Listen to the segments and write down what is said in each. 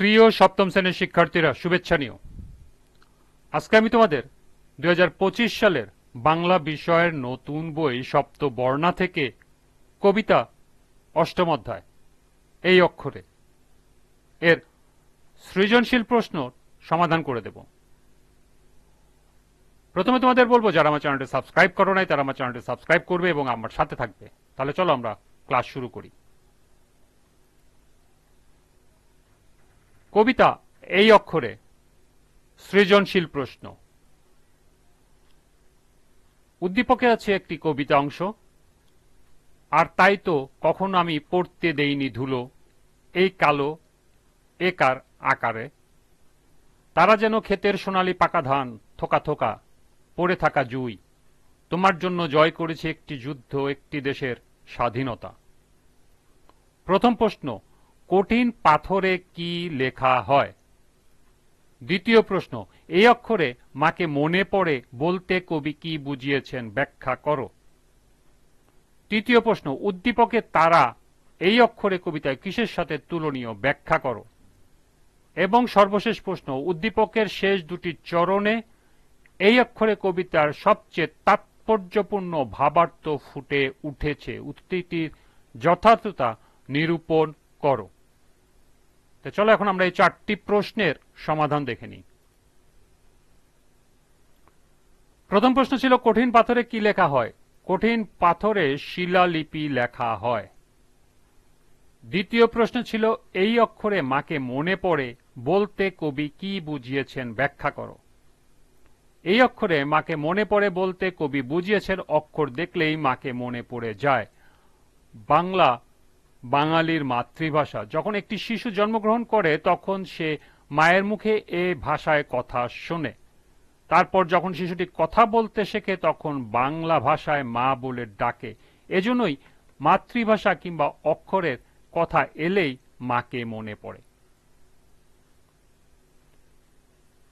প্রিয় সপ্তম শ্রেণির শিক্ষার্থীরা, শুভেচ্ছা নিও। আজকে আমি তোমাদের দু হাজার পঁচিশ সালের বাংলা বিষয়ের নতুন বই সপ্ত বর্ণা থেকে কবিতা অষ্টম অধ্যায়, এই অক্ষরে। এর সৃজনশীল প্রশ্ন সমাধান করে দেব। প্রথমে তোমাদের বলব, যারা আমার চ্যানেলটি সাবস্ক্রাইব করো নাই, তারা আমার চ্যানেলটি সাবস্ক্রাইব করবে এবং আমার সাথে থাকবে। তাহলে চলো আমরা ক্লাস শুরু করি। কবিতা, এই অক্ষরে। সৃজনশীল প্রশ্ন। উদ্দীপকে আছে একটি কবিতা অংশ। আর তাই তো কখনো আমি পড়তে দেইনি ধুলো, এই কালো, একার আকারে। তারা যেন ক্ষেতের সোনালি পাকা ধান, থোকা থোকা, পড়ে থাকা জুই। তোমার জন্য জয় করেছে একটি যুদ্ধ, একটি দেশের স্বাধীনতা। প্রথম প্রশ্ন কঠিন পাথরে কি লেখা হয়? দ্বিতীয় প্রশ্ন, এই অক্ষরে মাকে মনে পড়ে বলতে কবি কি বুঝিয়েছেন? ব্যাখ্যা করো। তৃতীয় প্রশ্ন, উদ্দীপকে তারা এই অক্ষরে কবিতায় কিসের সাথে তুলনীয়? ব্যাখ্যা করো। এবং সর্বশেষ প্রশ্ন, উদ্দীপকের শেষ দুটি চরণে এই অক্ষরে কবিতার সবচেয়ে তাৎপর্যপূর্ণ ভাবার্থ ফুটে উঠেছে। উক্তিটির যথার্থতা নিরূপণ করো। তো চলো এখন আমরা এই চারটি প্রশ্নের সমাধান দেখে নিই। প্রথম প্রশ্ন ছিল, কঠিন পাথরে কি লেখা হয়? কঠিন পাথরে শিলালিপি লেখা হয়। দ্বিতীয় প্রশ্ন ছিল, এই অক্ষরে মাকে মনে পড়ে, বলতে কবি কি বুঝিয়েছেন ব্যাখ্যা করো। এই অক্ষরে মাকে মনে পড়ে, বলতে কবি বুঝিয়েছেন, অক্ষর দেখলেই মাকে মনে পড়ে যায়। বাংলা বাঙালির মাতৃভাষা। যখন একটি শিশু জন্মগ্রহণ করে, তখন সে মায়ের মুখে এ ভাষায় কথা শোনে। তারপর যখন শিশুটি কথা বলতে শেখে, তখন বাংলা ভাষায় মা বলে ডাকে। এজন্যই মাতৃভাষা কিংবা অক্ষরের কথা এলেই মাকে মনে পড়ে।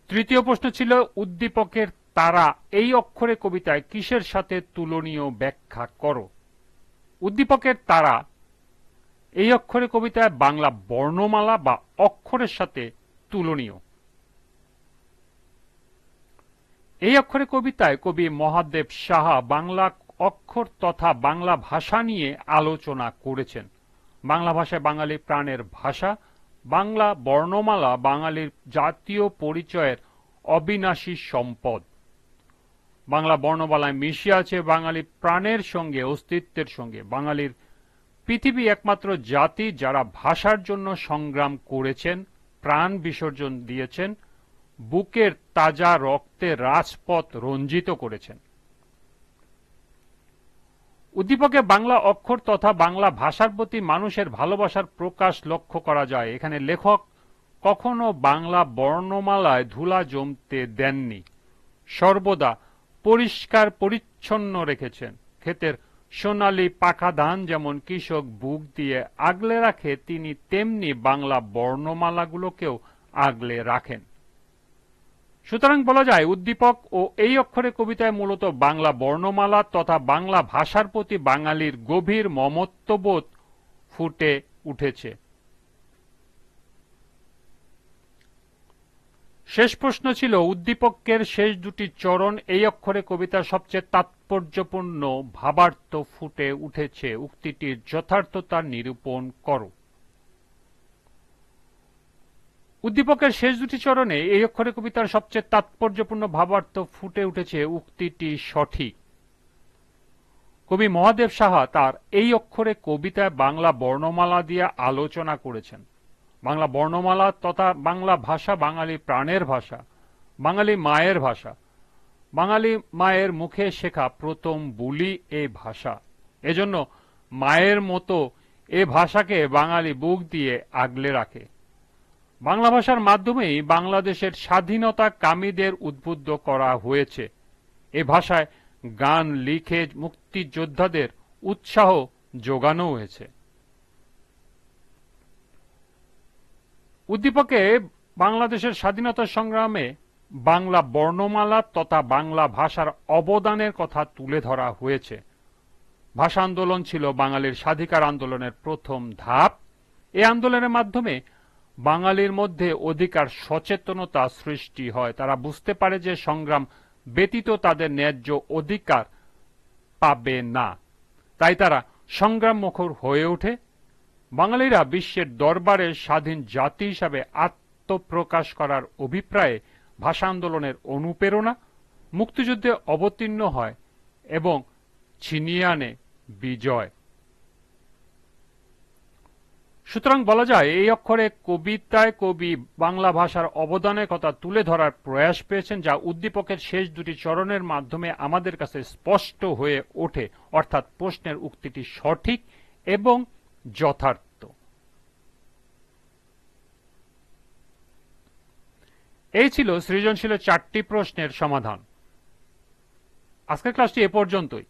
তৃতীয় প্রশ্ন ছিল, উদ্দীপকের তারা এই অক্ষরে কবিতায় কিসের সাথে তুলনীয় ব্যাখ্যা করো? উদ্দীপকের তারা এই অক্ষরে কবিতায় বাংলা বর্ণমালা বা অক্ষরের সাথে তুলনীয়। এই অক্ষরে কবিতায় কবি মহাদেব সাহা বাংলা অক্ষর তথা বাংলা ভাষা নিয়ে আলোচনা করেছেন। বাংলা ভাষায় বাঙালি প্রাণের ভাষা, বাংলা বর্ণমালা বাঙালির জাতীয় পরিচয়ের অবিনাশী সম্পদ। বাংলা বর্ণমালায় মিশে আছে বাঙালি প্রাণের সঙ্গে, অস্তিত্বের সঙ্গে, বাঙালির পৃথিবী একমাত্র জাতি যারা ভাষার জন্য সংগ্রাম করেছেন, প্রাণ বিসর্জন দিয়েছেন, বুকের তাজা রক্তে রাজপথ রঞ্জিত করেছেন। উদ্দীপকে বাংলা অক্ষর তথা বাংলা ভাষার প্রতি মানুষের ভালোবাসার প্রকাশ লক্ষ্য করা যায়। এখানে লেখক কখনো বাংলা বর্ণমালায় ধুলা জমতে দেননি, সর্বদা পরিষ্কার পরিচ্ছন্ন রেখেছেন। ক্ষেতের সোনালি পাকা ধান যেমন কৃষক বুক দিয়ে আগলে রাখে, তিনি তেমনি বাংলা বর্ণমালাগুলোকেও আগলে রাখেন। সুতরাং বলা যায়, উদ্দীপক ও এই অক্ষরে কবিতায় মূলত বাংলা বর্ণমালা তথা বাংলা ভাষার প্রতি বাঙালির গভীর মমত্ববোধ ফুটে উঠেছে। শেষ প্রশ্ন ছিল, উদ্দীপকের শেষ দুটি চরণ এই অক্ষরে কবিতার সবচেয়ে তাৎপর্যপূর্ণ ভাবার্থ ফুটে উঠেছে। উক্তিটির যথার্থতা নিরূপণ করো। উদ্দীপকের শেষ দুটি চরণে এই অক্ষরে কবিতার সবচেয়ে তাৎপর্যপূর্ণ ভাবার্থ ফুটে উঠেছে, উক্তিটি সঠিক। কবি মহাদেব সাহা তার এই অক্ষরে কবিতায় বাংলা বর্ণমালা দিয়ে আলোচনা করেছেন। বাংলা বর্ণমালা তথা বাংলা ভাষা বাঙালি প্রাণের ভাষা, বাঙালি মায়ের ভাষা। বাঙালি মায়ের মুখে শেখা প্রথম বুলি এ ভাষা। এজন্য মায়ের মতো এ ভাষাকে বাঙালি বুক দিয়ে আগলে রাখে। বাংলা ভাষার মাধ্যমেই বাংলাদেশের স্বাধীনতা কামীদের উদ্বুদ্ধ করা হয়েছে। এ ভাষায় গান, লিখে মুক্তিযোদ্ধাদের উৎসাহ যোগানো হয়েছে। উদ্দীপকে বাংলাদেশের স্বাধীনতা সংগ্রামে বাংলা বর্ণমালা তথা বাংলা ভাষার অবদানের কথা তুলে ধরা হয়েছে। ভাষা আন্দোলন ছিল বাঙালির স্বাধিকার আন্দোলনের প্রথম ধাপ। এই আন্দোলনের মাধ্যমে বাঙালির মধ্যে অধিকার সচেতনতা সৃষ্টি হয়। তারা বুঝতে পারে যে সংগ্রাম ব্যতীত তাদের ন্যায্য অধিকার পাবে না। তাই তারা সংগ্রাম মুখর হয়ে ওঠে। বাঙালিরা বিশ্বের দরবারে স্বাধীন জাতি হিসাবে আত্মপ্রকাশ করার অভিপ্রায়ে ভাষা আন্দোলনের অনুপ্রেরণা, মুক্তিযুদ্ধে অবতীর্ণ হয় এবং ছিনিয়ে আনে বিজয়। সুতরাং বলা যায়, এই অক্ষরে কবিতায় কবি বাংলা ভাষার অবদানের কথা তুলে ধরার প্রয়াস পেয়েছেন, যা উদ্দীপকের শেষ দুটি চরণের মাধ্যমে আমাদের কাছে স্পষ্ট হয়ে ওঠে, অর্থাৎ প্রশ্নের উক্তিটি সঠিক এবং যথার্থ। এই ছিল সৃজনশীলের চারটি প্রশ্নের সমাধান। আজকের ক্লাসটি এ পর্যন্তই।